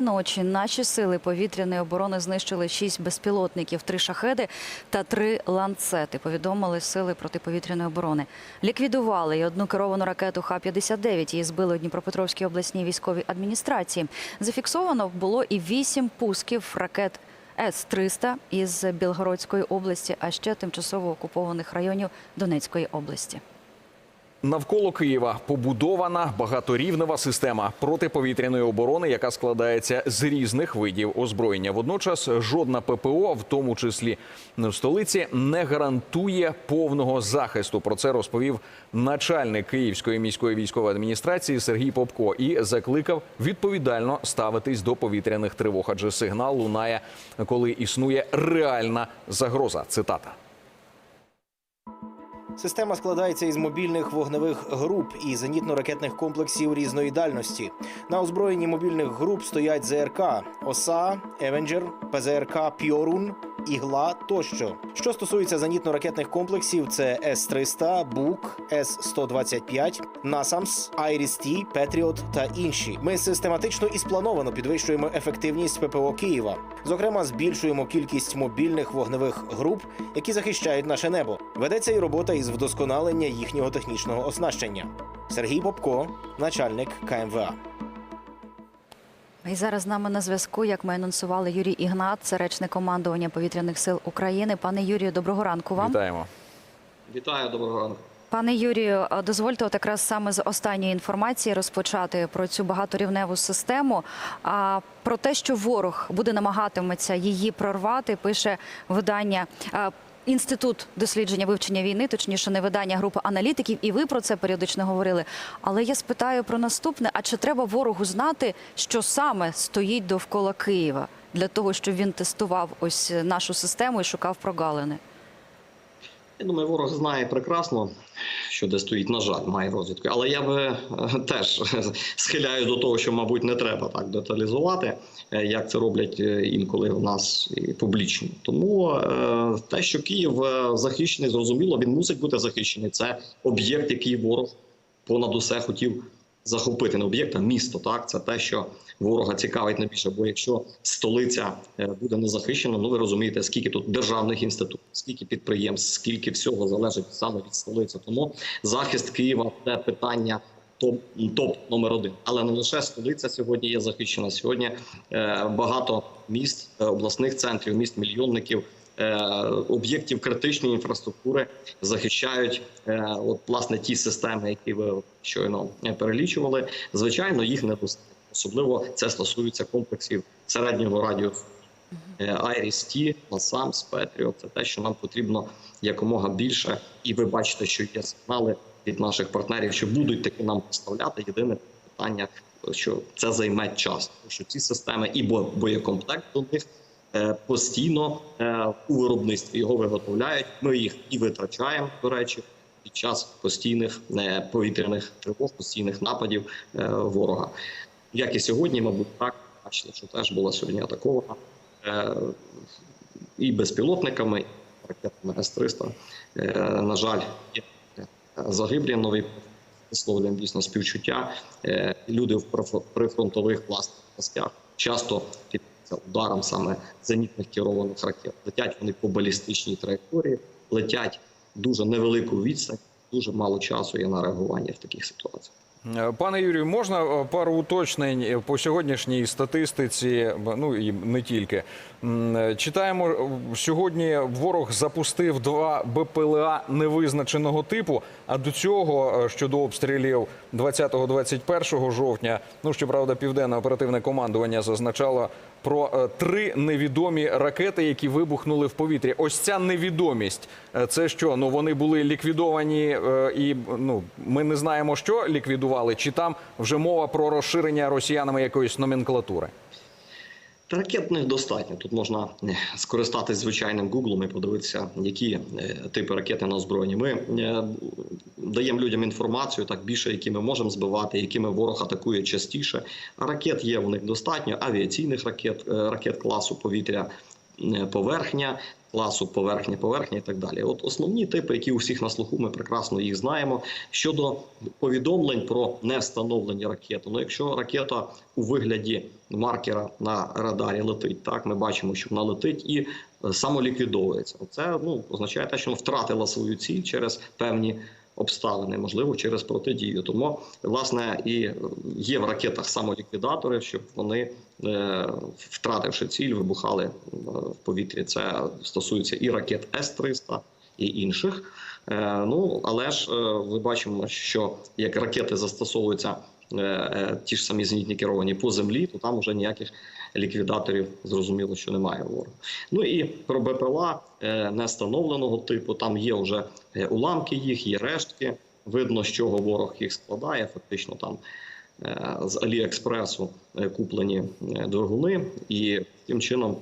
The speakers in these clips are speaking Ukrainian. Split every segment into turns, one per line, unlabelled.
Ночі наші сили повітряної оборони знищили шість безпілотників, три шахеди та три ланцети. Повідомили сили протиповітряної оборони. Ліквідували й одну керовану ракету Х-59. Її збили у Дніпропетровській обласній військовій адміністрації. Зафіксовано було і вісім пусків ракет С-300 із Білгородської області, а ще тимчасово окупованих районів Донецької області.
Навколо Києва побудована багаторівнева система протиповітряної оборони, яка складається з різних видів озброєння. Водночас жодна ППО, в тому числі в столиці, не гарантує повного захисту. Про це розповів начальник Київської міської військової адміністрації Сергій Попко і закликав відповідально ставитись до повітряних тривог, адже сигнал лунає, коли існує реальна загроза. Цитата.
Система складається із мобільних вогневих груп і зенітно-ракетних комплексів різної дальності. На озброєнні мобільних груп стоять ЗРК ОСА, Евенджер, ПЗРК Піорун, Ігла тощо. Що стосується зенітно-ракетних комплексів, це С-300, БУК, С-125, Насамс, Айріс-Ті, Петріот та інші. Ми систематично і сплановано підвищуємо ефективність ППО Києва. Зокрема, збільшуємо кількість мобільних вогневих груп, які захищають наше небо. Ведеться і робота із вдосконалення їхнього технічного оснащення. Сергій Попко, начальник КМВА.
І зараз з нами на зв'язку, як ми анонсували, Юрій Ігнат, це речник командування повітряних сил України. Пане Юрію, доброго ранку вам.
Вітаємо.
Вітаю, доброго ранку.
Пане Юрію, дозвольте от якраз саме з останньої інформації розпочати про цю багаторівневу систему. А про те, що ворог буде намагатиметься її прорвати, пише видання. Інститут дослідження вивчення війни, точніше, не видання групи аналітиків, і ви про це періодично говорили. Але я спитаю про наступне: а чи треба ворогу знати, що саме стоїть довкола Києва для того, щоб він тестував ось нашу систему і шукав прогалини?
Я думаю, ворог знає прекрасно, що де стоїть, на жаль, має розвідку. Але я би е, теж схиляю до того, що, мабуть, не треба так деталізувати, е, як це роблять е, інколи в нас публічно. Тому те, що Київ захищений, зрозуміло, він мусить бути захищений. Це об'єкт, який ворог понад усе хотів захопити не об'єкт, а місто. Так, це те, що ворога цікавить найбільше. Бо якщо столиця е, буде не захищена, ну ви розумієте, скільки тут державних інститутів, скільки підприємств, скільки всього залежить саме від столиці. Тому захист Києва це питання. Топ, топ номер один, але не лише столиця сьогодні є захищена. Сьогодні е, багато міст, е, обласних центрів, міст мільйонників, об'єктів критичної інфраструктури захищають е, от власне ті системи, які ви щойно е, перелічували. Звичайно, їх недостатньо. Особливо це стосується комплексів середнього радіусу. Ті, Насамс, Петріот це те, що нам потрібно якомога більше. І ви бачите, що є сигнали від наших партнерів, що будуть таки нам поставляти. Єдине питання, що це займе час, тому що ці системи і бо- боєкомплект до них е, постійно е, у виробництві його виготовляють. Ми їх і витрачаємо, до речі, під час постійних е, повітряних тривог, постійних нападів е, ворога. Як і сьогодні, мабуть, так бачите, що теж була сьогодні атакована е, і безпілотниками, і ракетами С-300. Е, на жаль, загиблі нові висловлюємо дійсно співчуття. Е, люди в приф- прифронтових власних областях часто під ударом саме зенітних керованих ракет. Летять вони по балістичній траєкторії, летять дуже невелику відстань, дуже мало часу є на реагування в таких ситуаціях.
Пане Юрію, можна е, пару уточнень е, по сьогоднішній статистиці, ну і не тільки. Е, Читаємо, сьогодні ворог запустив два БПЛА невизначеного типу, а до цього, щодо обстрілів 20-21 жовтня, ну, щоправда, Південне оперативне командування зазначало про е, три невідомі ракети, які вибухнули в повітрі. Ось ця невідомість. е, Це що? Ну вони були ліквідовані, е, і ну ми не знаємо, що ліквідували, чи там вже мова про розширення росіянами якоїсь номенклатури.
Та ракет не достатньо. Тут можна е, скористатись звичайним гуглом і подивитися, які е, типи ракети на озброєнні. Ми е, даємо людям інформацію, так більше, які ми можемо збивати, якими ворог атакує частіше. Ракет є в них достатньо, авіаційних ракет, ракет класу повітря. поверхня, класу поверхні, поверхні і так далі. От основні типи, які у всіх на слуху, ми прекрасно їх знаємо. Щодо повідомлень про невстановлені ракети. Ну, якщо ракета у вигляді маркера на радарі летить, так ми бачимо, що вона летить і е, самоліквідовується. Це ну означає те, що вона втратила свою ціль через певні. Обставини, можливо, через протидію. Тому, власне, і є в ракетах самоліквідатори, щоб вони, е, втративши ціль, вибухали е, в повітрі. Це стосується і ракет С-300, і інших. Е, Ну але ж ми бачимо, що як ракети застосовуються ті ж самі зенітні керовані по землі, то там вже ніяких ліквідаторів зрозуміло, що немає ворога. Ну і про БПЛА е, нестановленого типу. Там є вже е, уламки їх, є рештки. Видно, з чого ворог їх складає. Фактично там е, з Аліекспресу е, куплені е, двигуни, і тим чином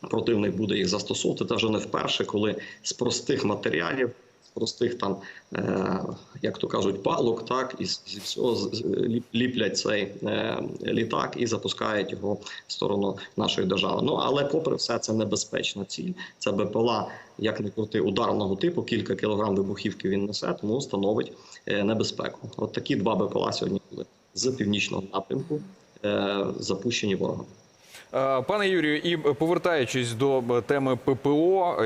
противник буде їх застосовувати. Це вже не вперше, коли з простих матеріалів, з простих там, е, як то кажуть, палок, так і зі всього ліплять цей е, літак і запускають його в сторону нашої держави. Ну але, попри все, це небезпечна ціль. Це БПЛА, як не крути, ударного типу, кілька кілограм вибухівки він несе, тому становить е, небезпеку. От такі два БПЛА сьогодні були з північного напрямку, запущені ворогом.
Е, Пане Юрію, і повертаючись до теми ППО,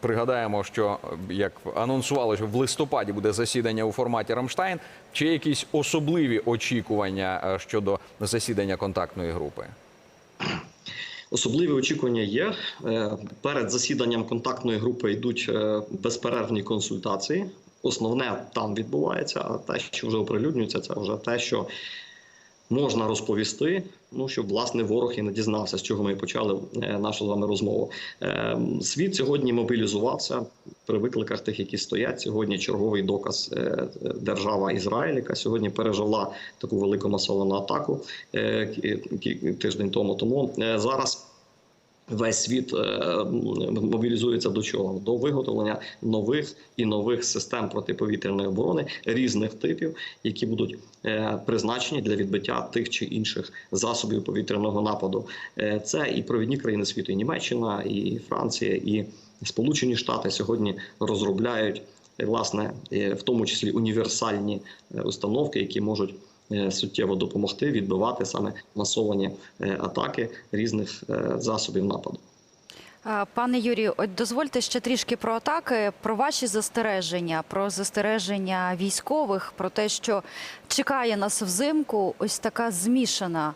пригадаємо, що як анонсували, що в листопаді буде засідання у форматі Рамштайн. Чи якісь особливі очікування е, щодо засідання контактної групи?
Особливі очікування є. Е, Перед засіданням контактної групи йдуть безперервні консультації. Основне там відбувається, а те, що вже оприлюднюється, це вже те, що можна розповісти. Ну щоб власне ворог і не дізнався, з чого ми почали е, нашу з вами розмову. Е, Світ сьогодні мобілізувався при викликах тих, які стоять. Сьогодні черговий доказ е, держава Ізраїль, яка сьогодні пережила таку велику масовану атаку тиждень тому. Тому зараз. Весь світ е, мобілізується до чого? До виготовлення нових і нових систем протиповітряної оборони різних типів, які будуть е, призначені для відбиття тих чи інших засобів повітряного нападу. Е, Це і провідні країни світу, і Німеччина, і Франція, і Сполучені Штати сьогодні розробляють власне, в тому числі універсальні установки, які можуть суттєво допомогти відбивати саме масовані е, атаки різних е, засобів нападу.
Пане Юрію, от дозвольте ще трішки про атаки, про ваші застереження, про застереження військових, про те, що чекає нас взимку ось така змішана.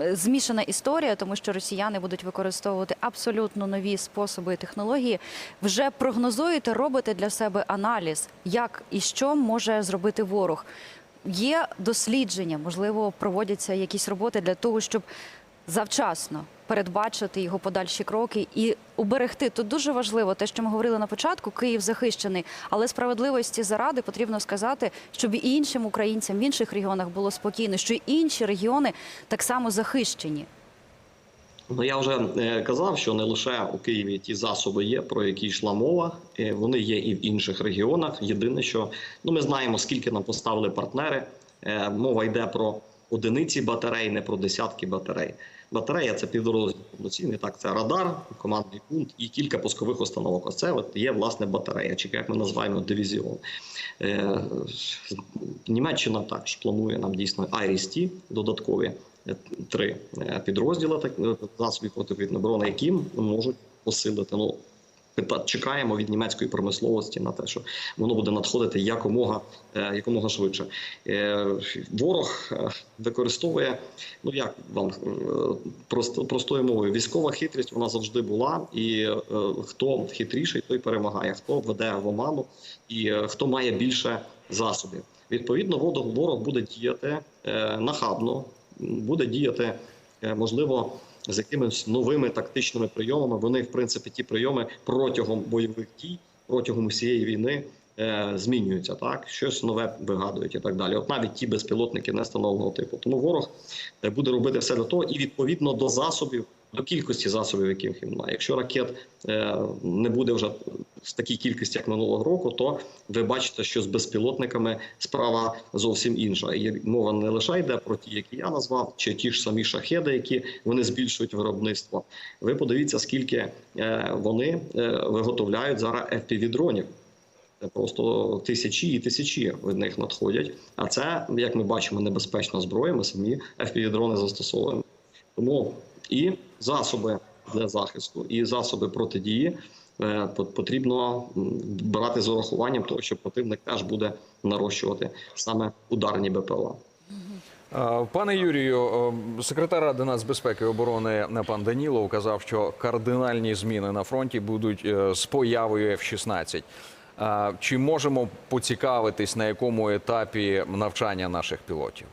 е, Змішана історія, тому що росіяни будуть використовувати абсолютно нові способи і технології. Вже прогнозуєте, робите для себе аналіз, як і що може зробити ворог. Є дослідження, можливо, проводяться якісь роботи для того, щоб завчасно передбачити його подальші кроки і уберегти. Тут дуже важливо те, що ми говорили на початку. Київ захищений, але справедливості заради потрібно сказати, щоб і іншим українцям в інших регіонах було спокійно, що й інші регіони так само захищені.
Ну я вже е, казав, що не лише у Києві ті засоби є, про які йшла мова. е, Вони є і в інших регіонах. Єдине, що ну ми знаємо, скільки нам поставили партнери. Е, Мова йде про одиниці батарей, не про десятки батарей. Батарея це підрозділ повноцінний. Так, це радар, командний пункт і кілька пускових установок. Оце от є власне батарея, чи як ми називаємо дивізіон. Німеччина також планує нам дійсно IRIS-T додаткові три е, підрозділи е, засобів протиповітряної оборони, які можуть посилити. Ну, чекаємо від німецької промисловості на те, що воно буде надходити якомога, е, якомога швидше. Ворог використовує, ну як вам просто простою мовою, військова хитрість вона завжди була, і хто хитріший, той перемагає, хто веде в оману і хто має більше засобів. Відповідно, ворог, буде діяти нахабно, буде діяти, е, можливо, з якимись новими тактичними прийомами. Вони, в принципі, ті прийоми протягом бойових дій, протягом усієї війни е, змінюються. Так, щось нове вигадують і так далі. От навіть ті безпілотники нестановленого типу. Тому ворог е, буде робити все для того, і відповідно до засобів. До кількості засобів, яких він має. Якщо ракет е, не буде вже в такій кількості, як минулого року, то ви бачите, що з безпілотниками справа зовсім інша. І мова не лише йде про ті, які я назвав, чи ті ж самі шахеди, які вони збільшують виробництво. Ви подивіться, скільки е, вони е, виготовляють зараз FPV-дронів. Просто тисячі і тисячі від них надходять. А це, як ми бачимо, небезпечна зброя. Ми самі FPV-дрони застосовуємо. Тому і засоби для захисту, і засоби протидії е, потрібно брати з урахуванням того, що противник теж буде нарощувати саме ударні БПЛА.
Е, Пане Юрію, е, секретар Ради нацбезпеки і оборони пан Данілов казав, що кардинальні зміни на фронті будуть з появою F-16. Е, Чи можемо поцікавитись, на якому етапі навчання наших пілотів?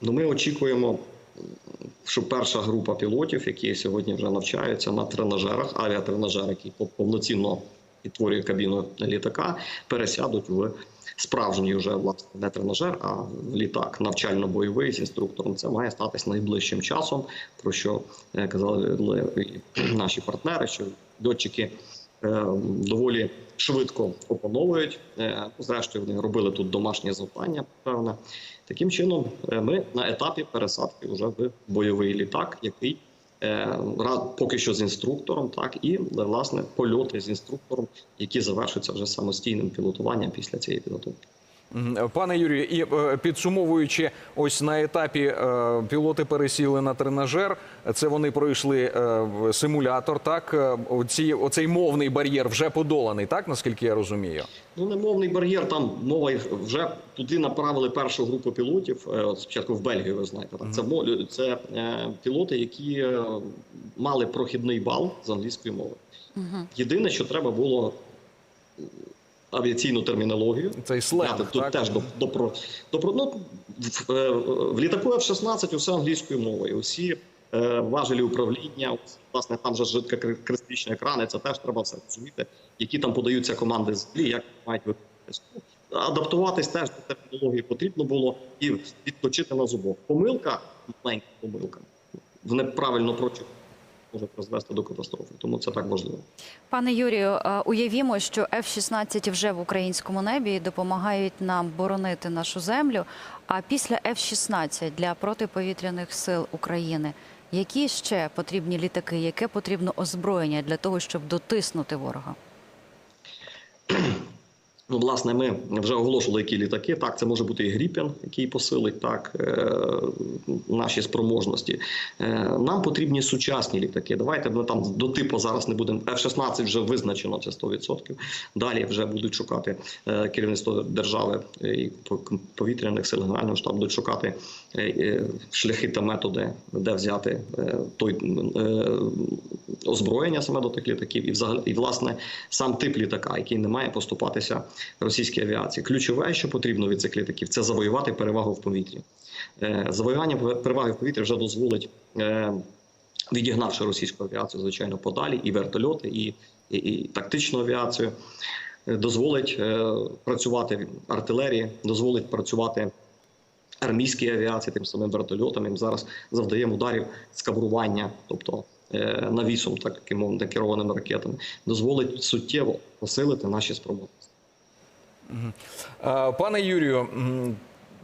Ну, ми очікуємо, що перша група пілотів, які сьогодні вже навчаються на тренажерах, авіатренажер, який повноцінно відтворює кабіну літака, пересядуть в справжній вже власне не тренажер, а літак навчально-бойовий з інструктором. Це має статись найближчим часом, про що е, казали наші партнери, що льотчики е, доволі швидко опановують. Е, Зрештою, вони робили тут домашнє завдання, певне. Таким чином, е, ми на етапі пересадки вже в бойовий літак, який е, поки що з інструктором, так і власне польоти з інструктором, які завершуються вже самостійним пілотуванням після цієї підготовки.
Пане Юрію, і е, підсумовуючи, ось на етапі е, пілоти пересіли на тренажер. Це вони пройшли е, в симулятор. Так, оці, оцей мовний бар'єр вже подоланий, так наскільки я розумію.
Ну, не мовний бар'єр, там мова вже туди направили першу групу пілотів. От спочатку в Бельгію, ви знаєте, так це це пілоти, які мали прохідний бал з англійської мови. Єдине, що треба було авіаційну термінологію.
Цей сленг,
тут
так?
теж до, до, до, ну, в, е, в літаку F-16 усе англійською мовою. Усі е, важелі управління, власне, там же жидкокристичні екрани, це теж треба все розуміти, які там подаються команди землі, як мають виконуватися. Ну, Адаптуватись теж до термінології потрібно було і відточити на зубок. Помилка, маленька помилка, в неправильно прочитанні може призвести до катастрофи. Тому це так важливо.
Пане Юрію, е, уявімо, що F-16 вже в українському небі і допомагають нам боронити нашу землю. А після F-16 для протиповітряних сил України які ще потрібні літаки, яке потрібно озброєння для того, щоб дотиснути ворога?
Ну, власне, ми вже оголошували, які літаки. Так, це може бути і Гріпен, який посилить так е, наші спроможності. Е, нам потрібні сучасні літаки. Давайте ми там до типу зараз не будемо. F-16 вже визначено, це 100%. Далі вже будуть шукати е, керівництво держави і по- повітряних сил Генерального штабу будуть шукати шляхи та методи, де взяти той озброєння саме до тих літаків, і взагалі і власне сам тип літака, який не має поступатися російській авіації. Ключове, що потрібно від цих літаків, це завоювати перевагу в повітрі. Е, Завоювання переваги в повітрі вже дозволить. е, Відігнавши російську авіацію, звичайно, подалі, і вертольоти, і, і, і тактичну авіацію, е, дозволить працювати артилерії, дозволить працювати армійській авіації, тим самим вертольотам. Їм зараз завдаємо ударів з тобто навісом, мовно керованими ракетами, дозволить суттєво посилити наші спроможності.
Е, Пане Юрію,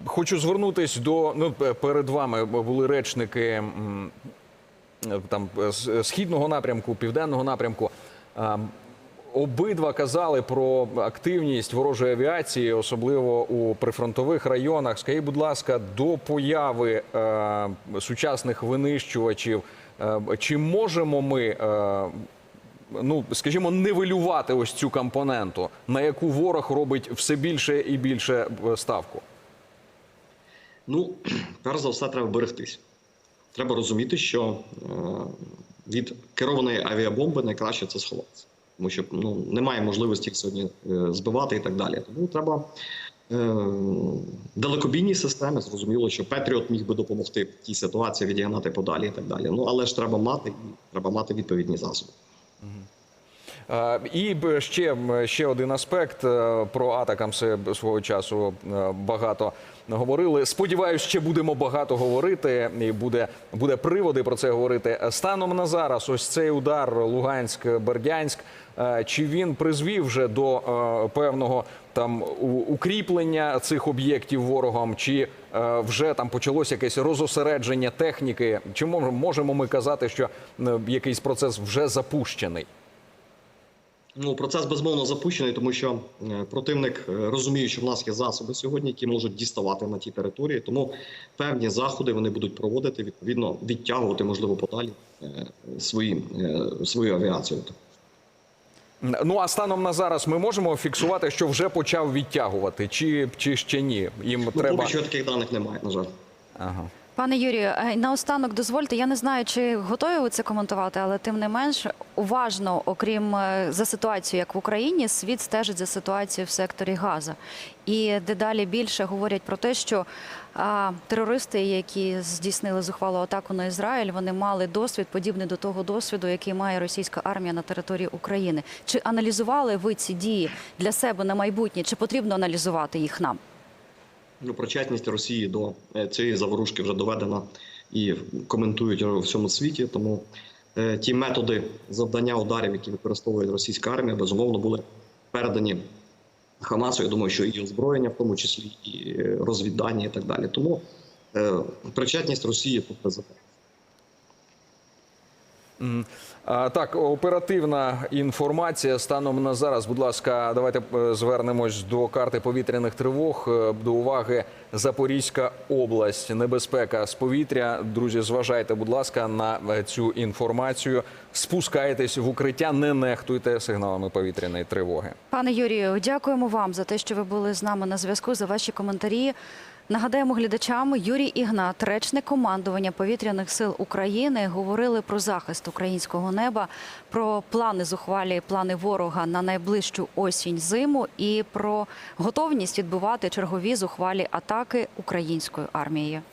хочу звернутись до ну перед вами були речники е, там е, східного напрямку, південного напрямку. Обидва казали про активність ворожої авіації, особливо у прифронтових районах. Скажіть, будь ласка, до появи е, сучасних винищувачів, е, чи можемо ми е, ну скажімо, нивелювати ось цю компоненту, на яку ворог робить все більше і більше е, ставку.
Ну, перш за все, треба берегтись. Треба розуміти, що е, від керованої авіабомби найкраще це сховатися. Тому що ну, немає можливості їх сьогодні е, збивати і так далі. Тому треба е, далекобійні системи. Зрозуміло, що Петріот міг би допомогти в тій ситуації відігнати подалі і так далі. Ну але ж треба мати, треба мати відповідні засоби.
Е, І ще, ще один аспект е, про атакамси свого часу е, багато говорили. Сподіваюсь, ще будемо багато говорити, і буде, буде приводи про це говорити. Станом на зараз, ось цей удар Луганськ-Бердянськ. е, Чи він призвів вже до певного там укріплення цих об'єктів ворогом, чи вже там почалось якесь розосередження техніки? Чи мож- можемо ми казати, що якийсь процес вже запущений?
Ну, процес безмовно запущений, тому що е, противник е, розуміє, що в нас є засоби сьогодні, які можуть діставати на ті території. Тому певні заходи вони будуть проводити відповідно відтягувати, можливо, подалі е, свої, свою авіацію.
Ну а станом на зараз ми можемо фіксувати, що вже почав відтягувати, чи, чи ще ні? Їм
Ну,
треба.
Поки що таких даних немає, на жаль.
Ага.
Пане Юрію, е, наостанок дозвольте, я не знаю, чи готові ви це коментувати, але тим не менш уважно, окрім е, за ситуацію, як в Україні, світ стежить за ситуацією в секторі Газа. І дедалі більше говорять про те, що а, терористи, які здійснили зухвалу атаку на Ізраїль, вони мали досвід подібний до того досвіду, який має російська армія на території України. Чи аналізували ви ці дії для себе на майбутнє? Чи потрібно аналізувати їх нам?
Ну, причетність Росії до е, цієї заворушки вже доведена і коментують у всьому світі. Тому е, ті методи завдання ударів, які використовує російська армія, безумовно були передані Хамасу. Я думаю, що і озброєння, в тому числі і е, розвіддання, і так далі. Тому причетність Росії тут беззаперечна.
Так, оперативна інформація станом на зараз. Будь ласка, давайте е, звернемось до карти повітряних тривог. Е, До уваги Запорізька область. Небезпека з повітря. Друзі, зважайте, будь ласка, на е, цю інформацію. Спускайтесь в укриття, не нехтуйте сигналами повітряної тривоги.
Пане Юрію, дякуємо вам за те, що ви були з нами на зв'язку, за ваші коментарі. Нагадаємо глядачам, Юрій Ігнат, речник командування повітряних сил України, говорили про захист українського неба, про плани зухвалі, плани ворога на найближчу осінь зиму і про готовність відбивати чергові зухвалі атаки українською армією.